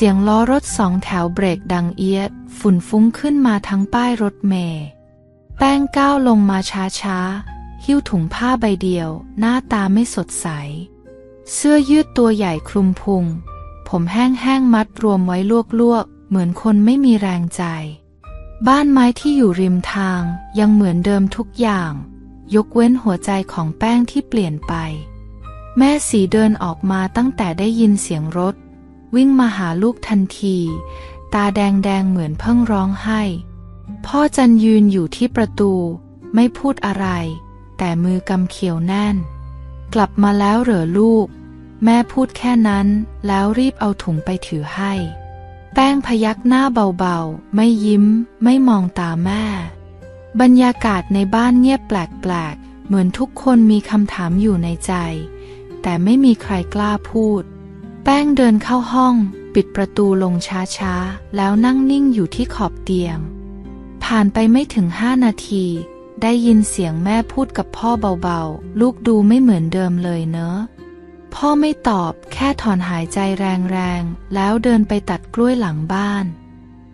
เสียงล้อรถสองแถวเบรกดังเอียด ฝุ่นฟุ้งขึ้นมาทั้งป้ายรถเมล์แป้งก้าวลงมาช้าๆ หิ้วถุงผ้าใบเดียว หน้าตาไม่สดใส เสื้อยืดตัวใหญ่คลุมพุง ผมแห้งๆ มัดรวมไว้ลวกๆ เหมือนคนไม่มีแรงใจ บ้านไม้ที่อยู่ริมทางยังเหมือนเดิมทุกอย่าง ยกเว้นหัวใจของแป้งที่เปลี่ยนไป แม่สีเดินออกมาตั้งแต่ได้ยินเสียงรถ วิ่งมาหาลูกทันที ตาแดงๆเหมือนเพิ่งร้องไห้ พ่อจันยืนอยู่ที่ประตู ไม่พูดอะไร แต่มือกำเขียวแน่น กลับมาแล้วเหรอลูก แม่พูดแค่นั้น แล้วรีบเอาถุงไปถือให้ แป้งพยักหน้าเบาๆ ไม่ยิ้ม ไม่มองตาแม่ บรรยากาศในบ้านเงียบแปลกๆ เหมือนทุกคนมีคำถามอยู่ในใจ แต่ไม่มีใครกล้าพูด แป้งเดินเข้าห้อง ปิดประตูลงช้าๆ แล้วนั่งนิ่งอยู่ที่ขอบเตียง ผ่านไปไม่ถึงห้านาที ได้ยินเสียงแม่พูดกับพ่อเบาๆ ลูกดูไม่เหมือนเดิมเลยเนอะ พ่อไม่ตอบแค่ถอนหายใจแรงๆ แล้วเดินไปตัดกล้วยหลังบ้าน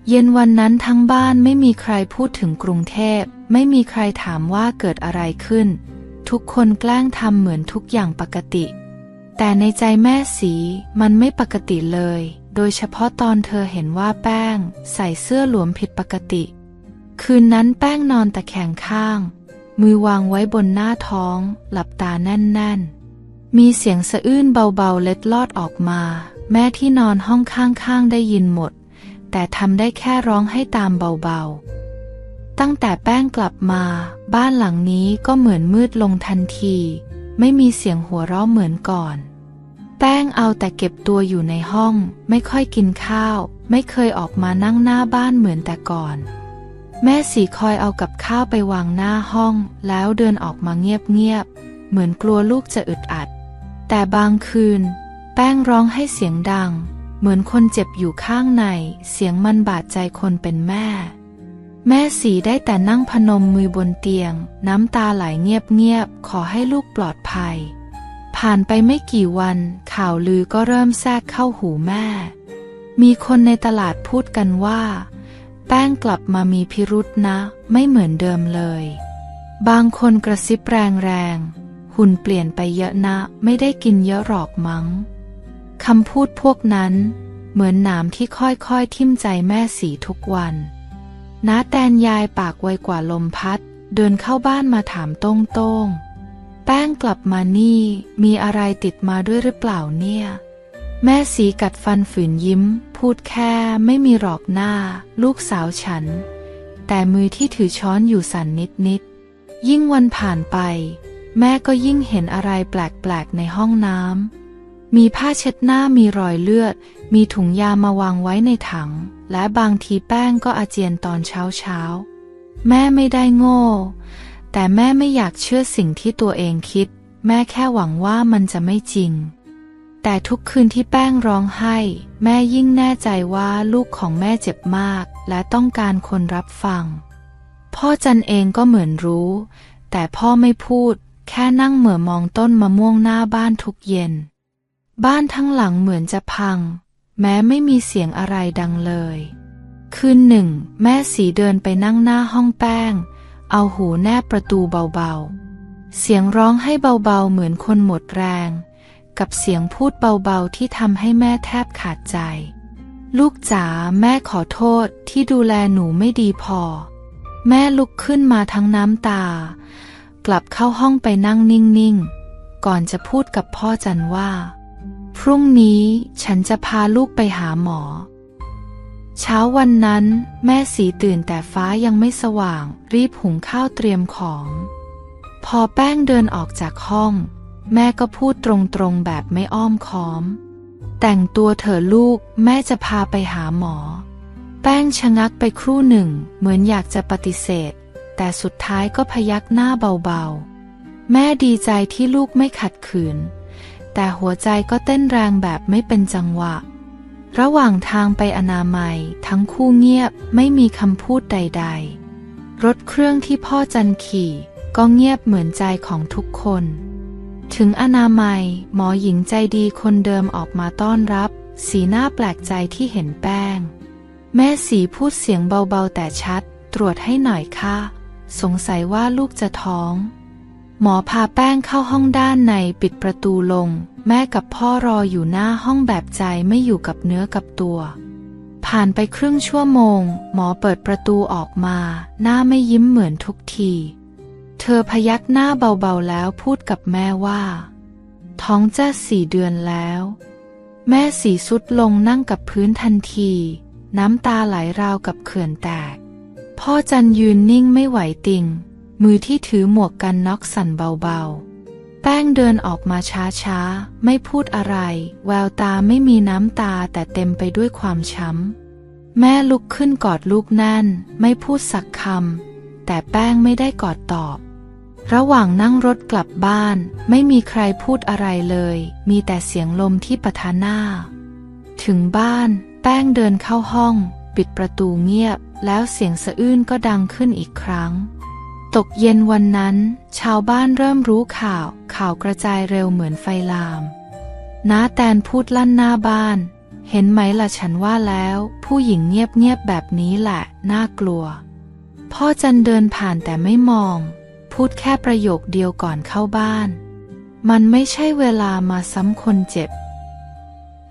เย็นวันนั้นทั้งบ้านไม่มีใครพูดถึงกรุงเทพ ไม่มีใครถามว่าเกิดอะไรขึ้น ทุกคนแกล้งทำเหมือนทุกอย่างปกติ แต่ในใจแม่สีมันไม่ปกติเลย โดยเฉพาะตอนเธอเห็นว่าแป้ง ใส่เสื้อหลวมผิดปกติ คืนนั้นแป้งนอนตะแคงข้าง มือวางไว้บนหน้าท้อง หลับตาแน่นๆ มีเสียงสะอื้นเบาๆเล็ดลอดออกมา แม่ที่นอนห้องข้างๆได้ยินหมด แต่ทำได้แค่ร้องให้ตามเบาๆ ตั้งแต่แป้งกลับมา บ้านหลังนี้ก็เหมือนมืดลงทันที ไม่มีเสียงหัวเราะเหมือนก่อน แป้งเอาแต่เก็บตัวอยู่ในห้อง ไม่ค่อยกินข้าว ไม่เคยออกมานั่งหน้าบ้านเหมือนแต่ก่อน แม่สีคอยเอากับข้าวไปวางหน้าห้อง แล้วเดินออกมาเงียบๆ เหมือนกลัวลูกจะอึดอัด แต่บางคืน แป้งร้องให้เสียงดัง เหมือนคนเจ็บอยู่ข้างใน เสียงมันบาดใจคนเป็นแม่ แม่สีได้แต่นั่งพนมมือบนเตียง น้ำตาไหลเงียบๆ ขอให้ลูกปลอดภัย ผ่านไปไม่กี่วัน ข่าวลือก็เริ่มแทรกเข้าหูแม่ มีคนในตลาดพูดกันว่า แป้งกลับมามีพิรุษนะ ไม่เหมือนเดิมเลย บางคนกระซิบแรงๆ หุ่นเปลี่ยนไปเยอะนะ ไม่ได้กินเยอะหรอกมั้งคำพูดพวกนั้น เหมือนหนามที่ค่อยๆทิ่มใจแม่สีทุกวัน น้าแตนยายปากไวกว่าลมพัด เดินเข้าบ้านมาถามโต้งโต้งๆแป้งกลับมานี่ มีอะไรติดมาด้วยหรือเปล่าเนี่ย แม่สีกัดฟันฝืนยิ้ม พูดแค่ไม่มีหรอกหน้า ลูกสาวฉัน แต่มือที่ถือช้อนอยู่สั่นนิดนิดๆยิ่งวันผ่านไป แม่ก็ยิ่งเห็นอะไรแปลกๆในห้องน้ำมีผ้าเช็ดหน้ามีรอยเลือด มีถุงยามาวางไว้ในถัง และบางทีแป้งก็อาเจียนตอนเช้าเช้า แม่ไม่ได้โง่ แต่แม่ไม่อยากเชื่อสิ่งที่ตัวเองคิด แม่แค่หวังว่ามันจะไม่จริง แต่ทุกคืนที่แป้งร้องไห้ แม่ยิ่งแน่ใจว่าลูกของแม่เจ็บมาก และต้องการคนรับฟัง พ่อจันเองก็เหมือนรู้ แต่พ่อไม่พูด แค่นั่งเหม่อมองต้นมะม่วงหน้าบ้านทุกเย็น บ้านทั้งหลังเหมือนจะพัง แม้ไม่มีเสียงอะไรดังเลย คืนหนึ่ง แม่สีเดินไปนั่งหน้าห้องแป้ง เอาหูแนบประตูเบาๆ เสียงร้องให้เบาๆเหมือนคนหมดแรง กับเสียงพูดเบาๆที่ทำให้แม่แทบขาดใจ ลูกจ๋าแม่ขอโทษที่ดูแลหนูไม่ดีพอ แม่ลุกขึ้นมาทั้งน้ำตา กลับเข้าห้องไปนั่งนิ่งๆ ก่อนจะพูดกับพ่อจันว่า พรุ่งนี้ฉันจะพาลูกไปหาหมอ เช้าวันนั้นแม่สีตื่นแต่ฟ้ายังไม่สว่าง รีบหุงข้าวเตรียมของ พอแป้งเดินออกจากห้อง แม่ก็พูดตรงๆแบบไม่อ้อมค้อม แต่งตัวเถอะลูกแม่จะพาไปหาหมอ แป้งชะงักไปครู่หนึ่ง เหมือนอยากจะปฏิเสธ แต่สุดท้ายก็พยักหน้าเบาๆ แม่ดีใจที่ลูกไม่ขัดขืน แต่หัวใจก็เต้นแรงแบบไม่เป็นจังหวะ ระหว่างทางไปอนามัย ทั้งคู่เงียบไม่มีคำพูดใด ๆ รถเครื่องที่พ่อจันขี่ ก็เงียบเหมือนใจของทุกคน ถึงอนามัย หมอหญิงใจดีคนเดิมออกมาต้อนรับ สีหน้าแปลกใจที่เห็นแป้ง แม่สีพูดเสียงเบาๆแต่ชัด ตรวจให้หน่อยค่ะ สงสัยว่าลูกจะท้อง หมอพาแป้งเข้าห้องด้านในปิดประตูลง แม่กับพ่อรออยู่หน้าห้องแบบใจไม่อยู่กับเนื้อกับตัว ผ่านไปครึ่งชั่วโมง หมอเปิดประตูออกมา หน้าไม่ยิ้มเหมือนทุกที เธอพยักหน้าเบาๆแล้วพูดกับแม่ว่า ท้องจะสี่เดือนแล้ว แม่สีสุดลงนั่งกับพื้นทันที น้ำตาไหลราวกับเขื่อนแตก พ่อจันยืนนิ่งไม่ไหวติง มือที่ถือหมวกกันน็อกสั่นเบาๆ แป้งเดินออกมาช้าๆ ไม่พูดอะไร แววตาไม่มีน้ำตาแต่เต็มไปด้วยความช้ำ แม่ลุกขึ้นกอดลูกแน่น ไม่พูดสักคำ แต่แป้งไม่ได้กอดตอบ ระหว่างนั่งรถกลับบ้าน ไม่มีใครพูดอะไรเลย มีแต่เสียงลมที่ปะทะหน้า ถึงบ้าน แป้งเดินเข้าห้อง ปิดประตูเงียบ แล้วเสียงสะอื้นก็ดังขึ้นอีกครั้ง ตกเย็นวันนั้น ชาวบ้านเริ่มรู้ข่าว ข่าวกระจายเร็วเหมือนไฟลาม น้าแตนพูดลั่นหน้าบ้าน เห็นไหมล่ะฉันว่าแล้ว ผู้หญิงเงียบๆแบบนี้แหละ น่ากลัว พ่อจันเดินผ่านแต่ไม่มอง พูดแค่ประโยคเดียวก่อนเข้าบ้าน มันไม่ใช่เวลามาซ้ำคนเจ็บ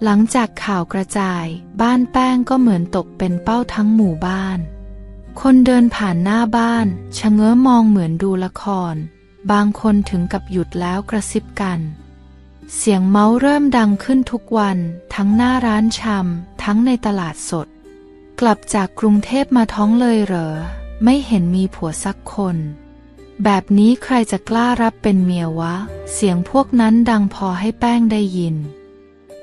หลังจากข่าวกระจาย บ้านแป้งก็เหมือนตกเป็นเป้าทั้งหมู่บ้าน คนเดินผ่านหน้าบ้านชะเง้อมองเหมือนดูละคร บางคนถึงกับหยุดแล้วกระซิบกัน เสียงเมาส์เริ่มดังขึ้นทุกวัน ทั้งหน้าร้านชำทั้งในตลาดสด กลับจากกรุงเทพมาท้องเลยเหรอ ไม่เห็นมีผัวสักคน แบบนี้ใครจะกล้ารับเป็นเมียวะ เสียงพวกนั้นดังพอให้แป้งได้ยิน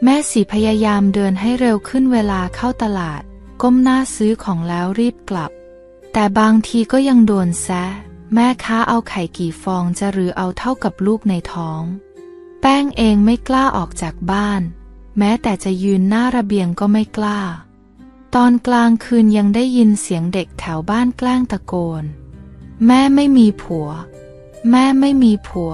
แม่สีพยายามเดินให้เร็วขึ้นเวลาเข้าตลาด ก้มหน้าซื้อของแล้วรีบกลับ แต่บางทีก็ยังโดนแซะ แม่ค้าเอาไข่กี่ฟองจะหรือเอาเท่ากับลูกในท้อง แป้งเองไม่กล้าออกจากบ้าน แม้แต่จะยืนหน้าระเบียงก็ไม่กล้า ตอนกลางคืนยังได้ยินเสียงเด็กแถวบ้านแกล้งตะโกน แม่ไม่มีผัว แม่ไม่มีผัว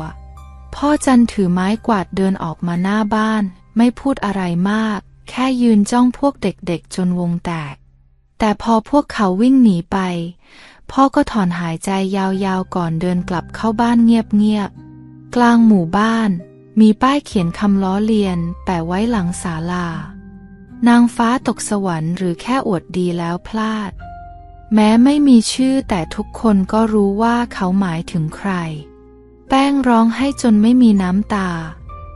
พ่อจันถือไม้กวาดเดินออกมาหน้าบ้าน ไม่พูดอะไรมาก แค่ยืนจ้องพวกเด็กๆจนวงแตก แต่พอพวกเขาวิ่งหนีไป พ่อก็ถอนหายใจยาวๆก่อนเดินกลับเข้าบ้านเงียบๆ กลางหมู่บ้าน มีป้ายเขียนคำล้อเลียนแปะไว้หลังศาลา นางฟ้าตกสวรรค์หรือแค่อวดดีแล้วพลาด แม้ไม่มีชื่อแต่ทุกคนก็รู้ว่าเขาหมายถึงใคร แป้งร้องให้จนไม่มีน้ำตา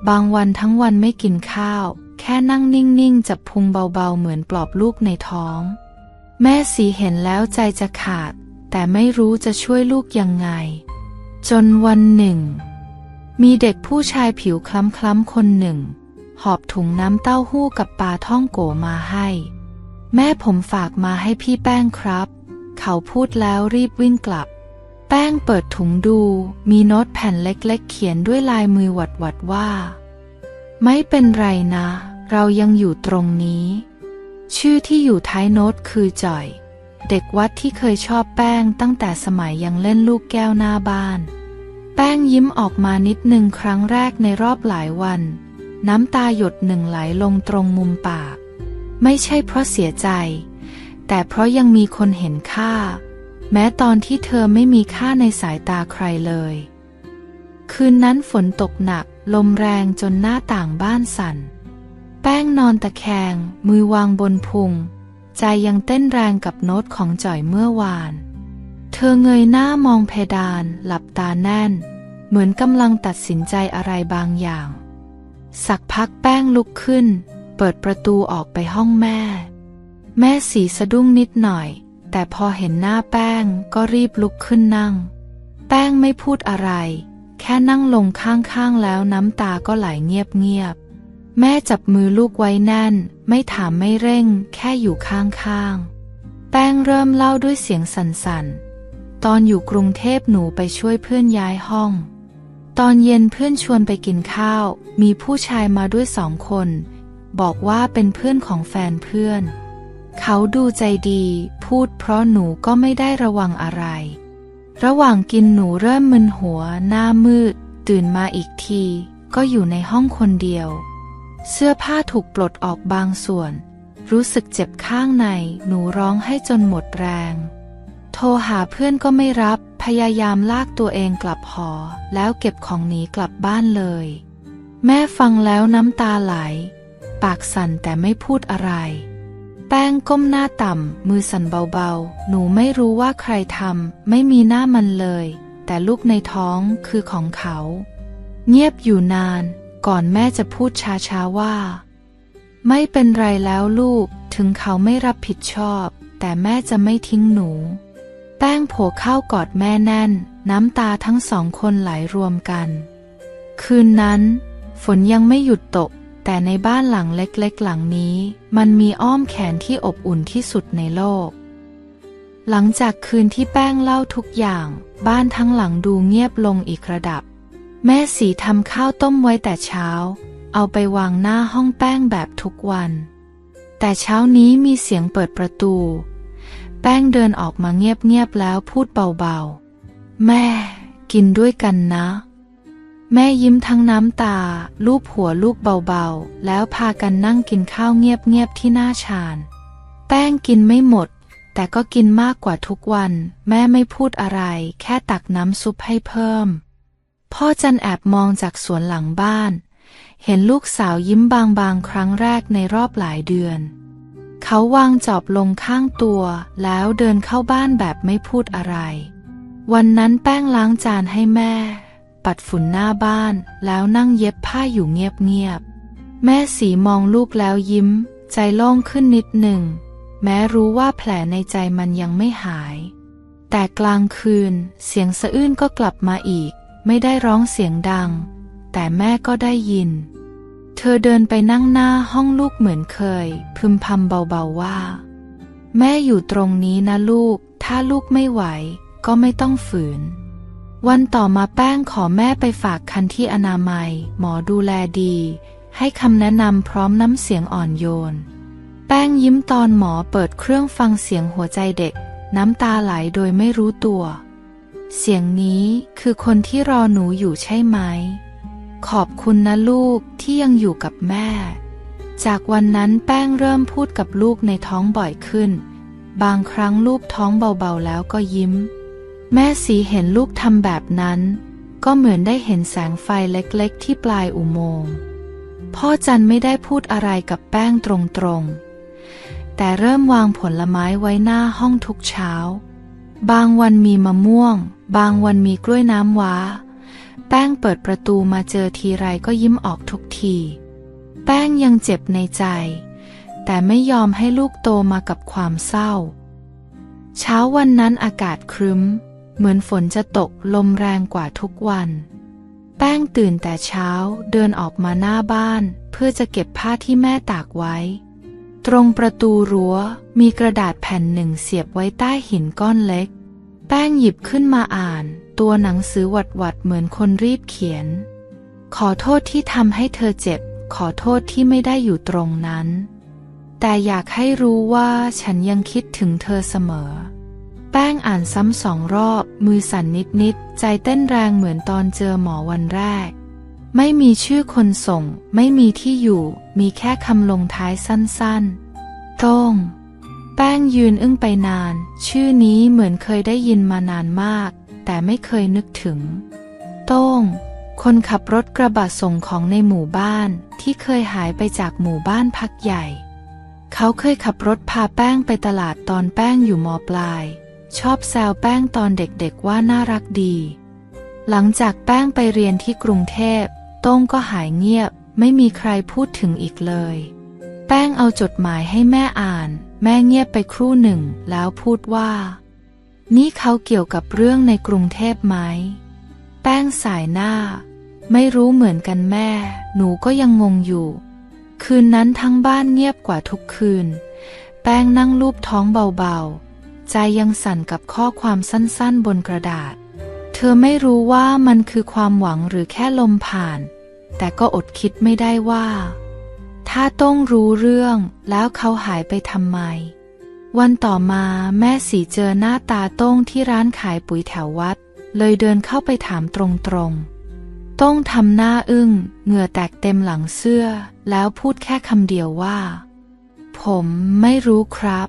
บางวันทั้งวันไม่กินข้าว แค่นั่งนิ่งๆจับพุงเบาๆเหมือนปลอบลูกในท้อง แม่สีเห็นแล้วใจจะขาด แต่ไม่รู้จะช่วยลูกยังไง จนวันหนึ่ง มีเด็กผู้ชายผิวคล้ำๆคนหนึ่ง หอบถุงน้ำเต้าหู้กับปลาท่องโกมาให้ แม่ผมฝากมาให้พี่แป้งครับ เขาพูดแล้วรีบวิ่งกลับ แป้งเปิดถุงดู มีโน้ตแผ่นเล็กๆ เขียนด้วยลายมือหวัดๆว่า ไม่เป็นไรนะ เรายังอยู่ตรงนี้ ชื่อที่อยู่ท้ายโน้ตคือจ่อย เด็กวัดที่เคยชอบแป้งตั้งแต่สมัยยังเล่นลูกแก้วหน้าบ้าน แป้งยิ้มออกมานิดหนึ่งครั้งแรกในรอบหลายวัน น้ำตาหยดหนึ่งไหลลงตรงมุมปาก ไม่ใช่เพราะเสียใจ แต่เพราะยังมีคนเห็นค่า แม้ตอนที่เธอไม่มีค่าในสายตาใครเลย คืนนั้นฝนตกหนักลมแรงจนหน้าต่างบ้านสั่น แป้งนอนตะแคง มือวางบนพุง ใจยังเต้นแรงกับโน้ตของจ่อยเมื่อวาน เธอเงยหน้ามองเพดาน หลับตาแน่น เหมือนกำลังตัดสินใจอะไรบางอย่าง สักพักแป้งลุกขึ้น เปิดประตูออกไปห้องแม่ แม่สีสะดุ้งนิดหน่อย แต่พอเห็นหน้าแป้งก็รีบลุกขึ้นนั่ง แป้งไม่พูดอะไร แค่นั่งลงข้างๆแล้วน้ำตาก็ไหลเงียบๆ แม่จับมือลูกไว้แน่น ไม่ถามไม่เร่ง แค่อยู่ข้างๆ แป้งเริ่มเล่าด้วยเสียงสั่นๆ ตอนอยู่กรุงเทพหนูไปช่วยเพื่อนย้ายห้อง ตอนเย็นเพื่อนชวนไปกินข้าว มีผู้ชายมาด้วยสองคน บอกว่าเป็นเพื่อนของแฟนเพื่อน เขาดูใจดี พูดเพราะหนูก็ไม่ได้ระวังอะไร ระหว่างกินหนูเริ่มมึนหัว หน้ามืด ตื่นมาอีกที ก็อยู่ในห้องคนเดียว เสื้อผ้าถูกปลดออกบางส่วน รู้สึกเจ็บข้างใน หนูร้องให้จนหมดแรง โทรหาเพื่อนก็ไม่รับ พยายามลากตัวเองกลับหอ แล้วเก็บของหนีกลับบ้านเลย แม่ฟังแล้วน้ำตาไหล ปากสั่นแต่ไม่พูดอะไร แป้งก้มหน้าต่ำ มือสั่นเบาๆ หนูไม่รู้ว่าใครทำ ไม่มีหน้ามันเลย แต่ลูกในท้องคือของเขา เงียบอยู่นาน ก่อนแม่จะพูดช้าๆว่า ไม่เป็นไรแล้วลูกถึงเขาไม่รับผิดชอบ แต่แม่จะไม่ทิ้งหนู แป้งโผเข้ากอดแม่แน่น น้ำตาทั้งสองคนไหลรวมกัน คืนนั้น ฝนยังไม่หยุดตก แต่ในบ้านหลังเล็กๆ หลังนี้ มันมีอ้อมแขนที่อบอุ่นที่สุดในโลก หลังจากคืนที่แป้งเล่าทุกอย่าง บ้านทั้งหลังดูเงียบลงอีกระดับ แม่สีทำข้าวต้มไว้แต่เช้า เอาไปวางหน้าห้องแป้งแบบทุกวัน แต่เช้านี้มีเสียงเปิดประตู แป้งเดินออกมาเงียบๆแล้วพูดเบาๆ แม่ กินด้วยกันนะ แม่ยิ้มทั้งน้ำตา ลูบหัวลูกเบาๆ แล้วพากันนั่งกินข้าวเงียบๆที่หน้าชาน แป้งกินไม่หมด แต่ก็กินมากกว่าทุกวัน แม่ไม่พูดอะไร แค่ตักน้ำซุปให้เพิ่ม พ่อจันแอบมองจากสวนหลังบ้าน เห็นลูกสาวยิ้มบางๆ ครั้งแรกในรอบหลายเดือน เขาวางจอบลงข้างตัวแล้วเดินเข้าบ้านแบบไม่พูดอะไร วันนั้นแป้งล้างจานให้แม่ ปัดฝุ่นหน้าบ้านแล้วนั่งเย็บผ้าอยู่เงียบๆ แม่สีมองลูกแล้วยิ้ม ใจโล่งขึ้นนิดหนึ่ง แม้รู้ว่าแผลในใจมันยังไม่หาย แต่กลางคืนเสียงสะอื้นก็กลับมาอีก ไม่ได้ร้องเสียงดัง แต่แม่ก็ได้ยิน เธอเดินไปนั่งหน้าห้องลูกเหมือนเคย พึมพำเบาๆว่า แม่อยู่ตรงนี้นะลูก ถ้าลูกไม่ไหว ก็ไม่ต้องฝืน วันต่อมาแป้งขอแม่ไปฝากคันที่อนามัย หมอดูแลดี ให้คำแนะนำพร้อมน้ำเสียงอ่อนโยน แป้งยิ้มตอนหมอเปิดเครื่องฟังเสียงหัวใจเด็ก น้ำตาไหลโดยไม่รู้ตัว เสียงนี้คือคนที่รอหนูอยู่ใช่ไหม ขอบคุณนะลูกที่ยังอยู่กับแม่ จากวันนั้นแป้งเริ่มพูดกับลูกในท้องบ่อยขึ้น บางครั้งลูกท้องเบาๆแล้วก็ยิ้ม แม่สีเห็นลูกทำแบบนั้น ก็เหมือนได้เห็นแสงไฟเล็กๆ ที่ปลายอุโมงค์พ่อจันไม่ได้พูดอะไรกับแป้งตรงๆ แต่เริ่มวางผลไม้ไว้หน้าห้องทุกเช้า บางวันมีมะม่วง บางวันมีกล้วยน้ำว้า แป้งเปิดประตูมาเจอทีไรก็ยิ้มออกทุกที แป้งยังเจ็บในใจ แต่ไม่ยอมให้ลูกโตมากับความเศร้า เช้าวันนั้นอากาศครึ้ม เหมือนฝนจะตกลมแรงกว่าทุกวัน แป้งตื่นแต่เช้าเดินออกมาหน้าบ้าน เพื่อจะเก็บผ้าที่แม่ตากไว้ ตรงประตูรั้วมีกระดาษแผ่นหนึ่งเสียบไว้ใต้หินก้อนเล็ก แป้งหยิบขึ้นมาอ่าน ตัวหนังสือหวัดหวัดๆเหมือนคนรีบเขียน ขอโทษที่ทำให้เธอเจ็บ ขอโทษที่ไม่ได้อยู่ตรงนั้น แต่อยากให้รู้ว่าฉันยังคิดถึงเธอเสมอ แป้งอ่านซ้ำสองรอบ มือสั่นนิดๆ ใจเต้นแรงเหมือนตอนเจอหมอวันแรก ไม่มีชื่อคนส่ง ไม่มีที่อยู่ มีแค่คำลงท้ายสั้นๆ โต้ง แป้งยืนอึ้งไปนาน ชื่อนี้เหมือนเคยได้ยินมานานมาก แต่ไม่เคยนึกถึง โต้ง คนขับรถกระบะส่งของในหมู่บ้านที่เคยหายไปจากหมู่บ้านพักใหญ่ เขาเคยขับรถพาแป้งไปตลาดตอนแป้งอยู่มปลาย ชอบแซวแป้งตอนเด็กๆว่าน่ารักดี หลังจากแป้งไปเรียนที่กรุงเทพ ต้งก็หายเงียบ ไม่มีใครพูดถึงอีกเลย แป้งเอาจดหมายให้แม่อ่าน แม่เงียบไปครู่หนึ่ง แล้วพูดว่า นี่เขาเกี่ยวกับเรื่องในกรุงเทพไหม แป้งสายหน้า ไม่รู้เหมือนกันแม่ หนูก็ยังงงอยู่ คืนนั้นทั้งบ้านเงียบกว่าทุกคืน แป้งนั่งลูบท้องเบาๆ ใจยังสั่นกับข้อความสั้นๆบนกระดาษ ธอไม่รู้ว่ามันคือความหวังหรือแค่ลมผ่าน แต่ก็อดคิดไม่ได้ว่า ถ้าต้องรู้เรื่องแล้วเขาหายไปทำไม วันต่อมาแม่สีเจอหน้าตาโต้งที่ร้านขายปุ๋ยแถววัด เลยเดินเข้าไปถามตรงๆโต้งทำหน้าอึ้ง เหงื่อแตกเต็มหลังเสื้อ แล้วพูดแค่คำเดียวว่า ผมไม่รู้ครับ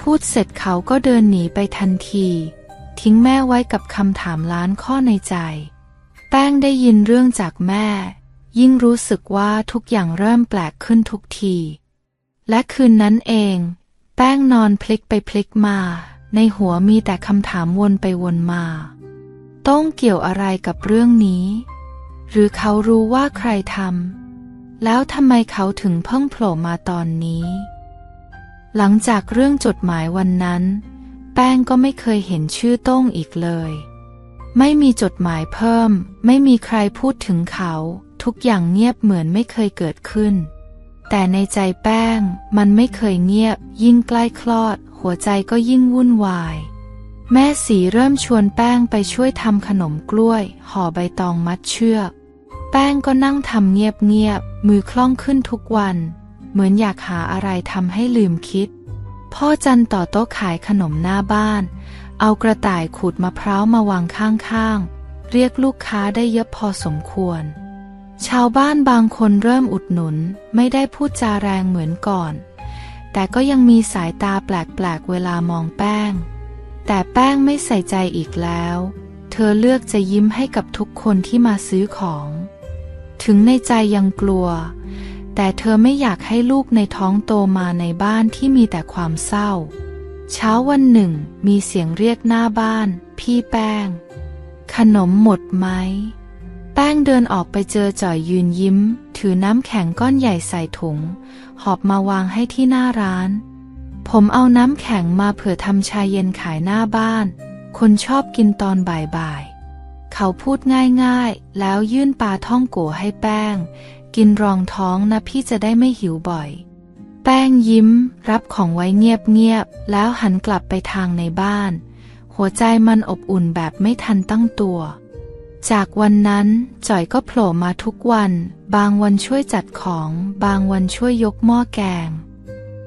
พูดเสร็จเขาก็เดินหนีไปทันที ทิ้งแม่ไว้กับคำถามล้านข้อในใจ แป้งได้ยินเรื่องจากแม่ ยิ่งรู้สึกว่าทุกอย่างเริ่มแปลกขึ้นทุกที และคืนนั้นเอง แป้งนอนพลิกไปพลิกมา ในหัวมีแต่คำถามวนไปวนมา ต้องเกี่ยวอะไรกับเรื่องนี้ หรือเขารู้ว่าใครทำแล้วทำไมเขาถึงเพิ่งโผล่มาตอนนี้ หลังจากเรื่องจดหมายวันนั้น แป้งก็ไม่เคยเห็นชื่อโต้งอีกเลย ไม่มีจดหมายเพิ่ม ไม่มีใครพูดถึงเขา ทุกอย่างเงียบเหมือนไม่เคยเกิดขึ้น แต่ในใจแป้งมันไม่เคยเงียบ ยิ่งใกล้คลอด หัวใจก็ยิ่งวุ่นวาย แม่สีเริ่มชวนแป้งไปช่วยทำขนมกล้วย ห่อใบตองมัดเชือก แป้งก็นั่งทำเงียบๆมือคล่องขึ้นทุกวัน เหมือนอยากหาอะไรทำให้ลืมคิด พ่อจันต่อโต๊ะขายขนมหน้าบ้าน เอากระต่ายขูดมะพร้าวมาวางข้างๆ เรียกลูกค้าได้เยอะพอสมควร ชาวบ้านบางคนเริ่มอุดหนุน ไม่ได้พูดจาแรงเหมือนก่อน แต่ก็ยังมีสายตาแปลกๆ เวลามองแป้ง แต่แป้งไม่ใส่ใจอีกแล้ว เธอเลือกจะยิ้มให้กับทุกคนที่มาซื้อของ ถึงในใจยังกลัว แต่เธอไม่อยากให้ลูกในท้องโตมาในบ้านที่มีแต่ความเศร้า เช้าวันหนึ่ง มีเสียงเรียกหน้าบ้าน พี่แป้ง ขนมหมดไหม แป้งเดินออกไปเจอจ่อยยืนยิ้ม ถือน้ำแข็งก้อนใหญ่ใส่ถุง หอบมาวางให้ที่หน้าร้าน ผมเอาน้ำแข็งมาเผื่อทำชาเย็นขายหน้าบ้าน คนชอบกินตอนบ่ายๆเขาพูดง่ายๆ แล้วยื่นปลาท่องโกให้แป้ง กินรองท้องนะพี่จะได้ไม่หิวบ่อย แป้งยิ้ม รับของไว้เงียบๆ แล้วหันกลับไปทางในบ้าน หัวใจมันอบอุ่นแบบไม่ทันตั้งตัว จากวันนั้นจ่อยก็โผล่มาทุกวัน บางวันช่วยจัดของ บางวันช่วยยกหม้อแกง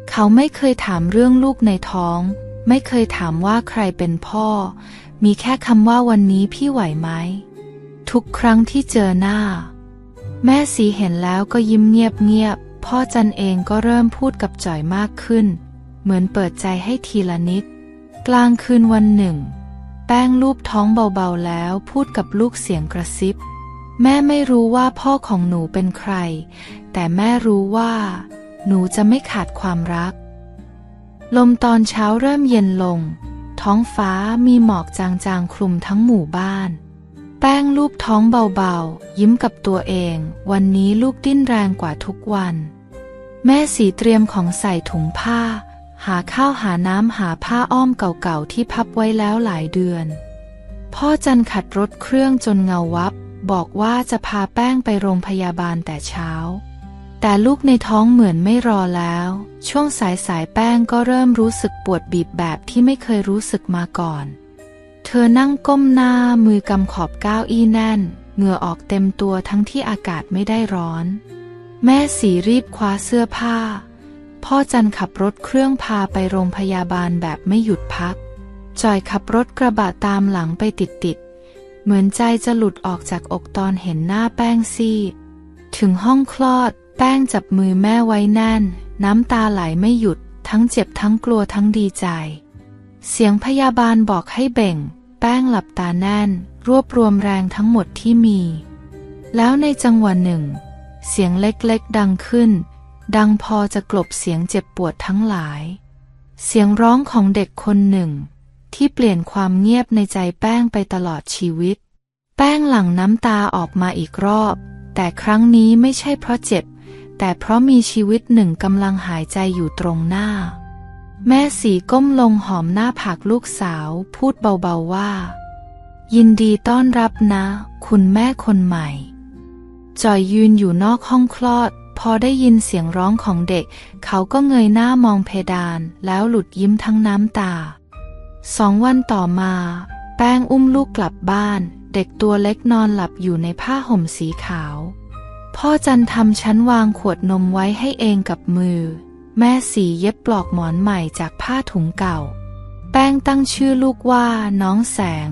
เขาไม่เคยถามเรื่องลูกในท้อง ไม่เคยถามว่าใครเป็นพ่อ มีแค่คำว่าวันนี้พี่ไหวไหม ทุกครั้งที่เจอหน้า แม่สีเห็นแล้วก็ยิ้มเงียบๆ พ่อจันเองก็เริ่มพูดกับจ่อยมากขึ้น เหมือนเปิดใจให้ทีละนิด กลางคืนวันหนึ่ง แป้งลูบท้องเบาๆแล้วพูดกับลูกเสียงกระซิบ แม่ไม่รู้ว่าพ่อของหนูเป็นใคร แต่แม่รู้ว่า หนูจะไม่ขาดความรัก ลมตอนเช้าเริ่มเย็นลง ท้องฟ้ามีหมอกจางๆคลุมทั้งหมู่บ้าน แป้งลูบท้องเบาๆ ยิ้มกับตัวเอง วันนี้ลูกดิ้นแรงกว่าทุกวัน แม่สีเตรียมของใส่ถุงผ้า หาข้าวหาน้ำหาผ้าอ้อมเก่าๆ ที่พับไว้แล้วหลายเดือน พ่อจันขัดรถเครื่องจนเงาวับ บอกว่าจะพาแป้งไปโรงพยาบาลแต่เช้า แต่ลูกในท้องเหมือนไม่รอแล้ว ช่วงสายสายแป้งก็เริ่มรู้สึกปวดบีบแบบที่ไม่เคยรู้สึกมาก่อน เธอนั่งก้มหน้ามือกำขอบก้าวอี้แน่น เหงื่อออกเต็มตัวทั้งที่อากาศไม่ได้ร้อน แม่สีรีบคว้าเสื้อผ้า พ่อจันขับรถเครื่องพาไปโรงพยาบาลแบบไม่หยุดพัก จอยขับรถกระบะตามหลังไปติดๆ เหมือนใจจะหลุดออกจากอกตอนเห็นหน้าแป้งซีดถึงห้องคลอด แป้งจับมือแม่ไว้แน่น น้ำตาไหลไม่หยุด ทั้งเจ็บทั้งกลัวทั้งดีใจ เสียงพยาบาลบอกให้เบ่ง แป้งหลับตาแน่น รวบรวมแรงทั้งหมดที่มี แล้วในจังหวะหนึ่ง เสียงเล็กๆดังขึ้น ดังพอจะกลบเสียงเจ็บปวดทั้งหลาย เสียงร้องของเด็กคนหนึ่ง ที่เปลี่ยนความเงียบในใจแป้งไปตลอดชีวิต แป้งหลั่งน้ำตาออกมาอีกรอบ แต่ครั้งนี้ไม่ใช่เพราะเจ็บ แต่เพราะมีชีวิตหนึ่งกำลังหายใจอยู่ตรงหน้า แม่สีก้มลงหอมหน้าผากลูกสาว พูดเบาๆว่า ยินดีต้อนรับนะ คุณแม่คนใหม่ จอยยืนอยู่นอกห้องคลอด พอได้ยินเสียงร้องของเด็ก เขาก็เงยหน้ามองเพดาน แล้วหลุดยิ้มทั้งน้ำตา สองวันต่อมา แป้งอุ้มลูกกลับบ้าน เด็กตัวเล็กนอนหลับอยู่ในผ้าห่มสีขาว พ่อจันทำชั้นวางขวดนมไว้ให้เองกับมือ แม่สีเย็บปลอกหมอนใหม่จากผ้าถุงเก่า แป้งตั้งชื่อลูกว่าน้องแสง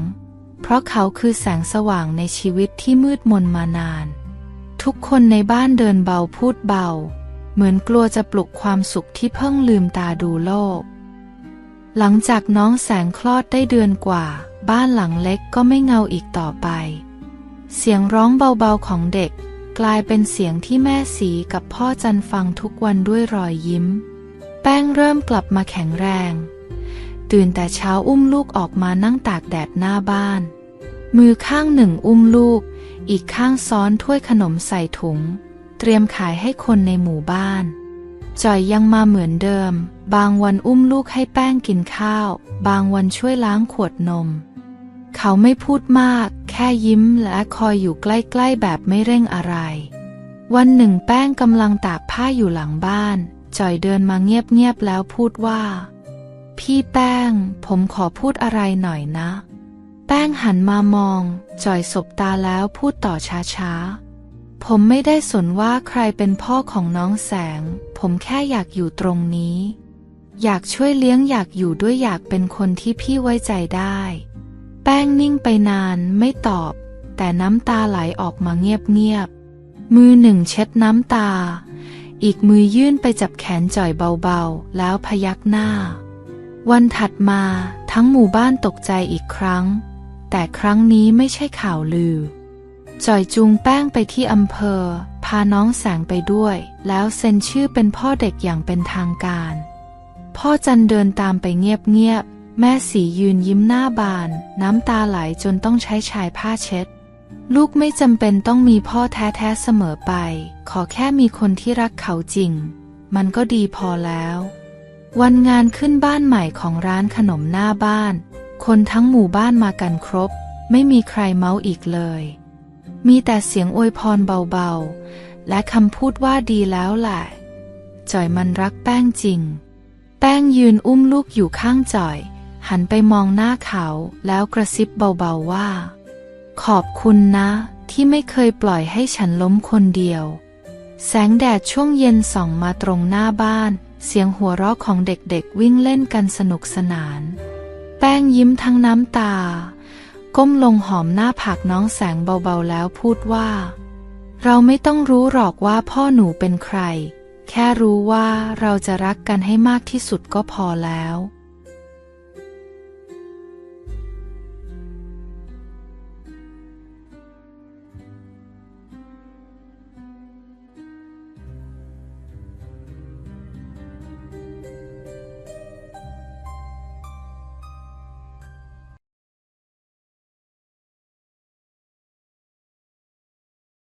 เพราะเขาคือแสงสว่างในชีวิตที่มืดมนมานาน ทุกคนในบ้านเดินเบาพูดเบา เหมือนกลัวจะปลุกความสุขที่เพิ่งลืมตาดูโลก หลังจากน้องแสงคลอดได้เดือนกว่า บ้านหลังเล็กก็ไม่เงาอีกต่อไป เสียงร้องเบาๆของเด็ก กลายเป็นเสียงที่แม่สีกับพ่อจันฟังทุกวันด้วยรอยยิ้ม แป้งเริ่มกลับมาแข็งแรง ตื่นแต่เช้าอุ้มลูกออกมานั่งตากแดดหน้าบ้าน มือข้างหนึ่งอุ้มลูก อีกข้างซ้อนถ้วยขนมใส่ถุง เตรียมขายให้คนในหมู่บ้านจอยยังมาเหมือนเดิม บางวันอุ้มลูกให้แป้งกินข้าว บางวันช่วยล้างขวดนม เขาไม่พูดมาก แค่ยิ้มและคอยอยู่ใกล้ๆแบบไม่เร่งอะไร วันหนึ่งแป้งกำลังตากผ้าอยู่หลังบ้าน จอยเดินมาเงียบๆแล้วพูดว่า พี่แป้ง ผมขอพูดอะไรหน่อยนะ แป้งหันมามอง จอยสบตาแล้วพูดต่อช้าๆ ผมไม่ได้สนว่าใครเป็นพ่อของน้องแสง ผมแค่อยากอยู่ตรงนี้ อยากช่วยเลี้ยงอยากอยู่ด้วยอยากเป็นคนที่พี่ไว้ใจได้ แป้งนิ่งไปนานไม่ตอบ แต่น้ำตาไหลออกมาเงียบๆ มือหนึ่งเช็ดน้ำตา อีกมือยื่นไปจับแขนจ่อยเบาๆ แล้วพยักหน้า วันถัดมาทั้งหมู่บ้านตกใจอีกครั้ง แต่ครั้งนี้ไม่ใช่ข่าวลือ จ่อยจูงแป้งไปที่อำเภอ พาน้องแสงไปด้วย แล้วเซ็นชื่อเป็นพ่อเด็กอย่างเป็นทางการ พ่อจันเดินตามไปเงียบๆ แม่สียืนยิ้มหน้าบาน น้ำตาไหลจนต้องใช้ชายผ้าเช็ด ลูกไม่จำเป็นต้องมีพ่อแท้ๆเสมอไป ขอแค่มีคนที่รักเขาจริง มันก็ดีพอแล้ว วันงานขึ้นบ้านใหม่ของร้านขนมหน้าบ้าน คนทั้งหมู่บ้านมากันครบ ไม่มีใครเมาอีกเลย มีแต่เสียงอวยพรเบาๆ และคำพูดว่าดีแล้วแหละจ่อยมันรักแป้งจริง แป้งยืนอุ้มลูกอยู่ข้างจ่อย หันไปมองหน้าเขาแล้วกระซิบเบาๆว่า ขอบคุณนะ ที่ไม่เคยปล่อยให้ฉันล้มคนเดียว แสงแดดช่วงเย็นส่องมาตรงหน้าบ้าน เสียงหัวเราะของเด็กๆวิ่งเล่นกันสนุกสนาน แป้งยิ้มทั้งน้ำตา ก้มลงหอมหน้าผากน้องแสงเบาๆแล้วพูดว่า เราไม่ต้องรู้หรอกว่าพ่อหนูเป็นใคร แค่รู้ว่าเราจะรักกันให้มากที่สุดก็พอแล้ว